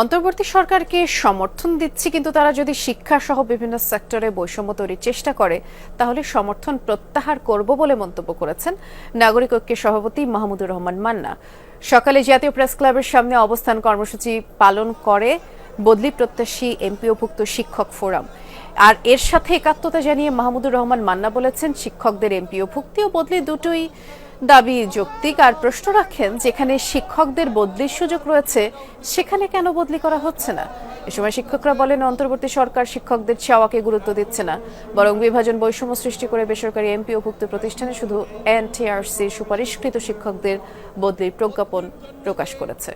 অন্তর্বর্তী সরকারকে সমর্থন দিচ্ছি, কিন্তু তারা যদি শিক্ষা সহ বিভিন্ন সেক্টরে বৈষম্য তৈরির চেষ্টা করে, তাহলে সমর্থন প্রত্যাহার করব বলে মন্তব্য করেছেন নাগরিক ঐক্যের সভাপতি মাহমুদুর রহমান মান্না। সকালে জাতীয় প্রেস ক্লাবের সামনে অবস্থান কর্মসূচি পালন করে বদলি প্রত্যাশী এমপিওভুক্ত শিক্ষক ফোরাম। আর এর সাথে একাত্মতা জানিয়ে মাহমুদুর রহমান মান্না বলেছেন, শিক্ষকদের এমপিও ভুক্তি ও বদলি দুটোই দাবি যৌক্তিক। আর প্রশ্ন রাখেন, যেখানে শিক্ষকদের বদলির সুযোগ রয়েছে, সেখানে কেন বদলি করা হচ্ছে না? এ সময় শিক্ষকরা বলেন, অন্তর্বর্তী সরকার শিক্ষকদের চাওয়াকে গুরুত্ব দিচ্ছে না, বরং বিভাজন বৈষম্য সৃষ্টি করে বেসরকারি এমপিও ভুক্ত প্রতিষ্ঠানে শুধু এনটিআরসির সুপারিশকৃত শিক্ষকদের বদলির প্রজ্ঞাপন প্রকাশ করেছে।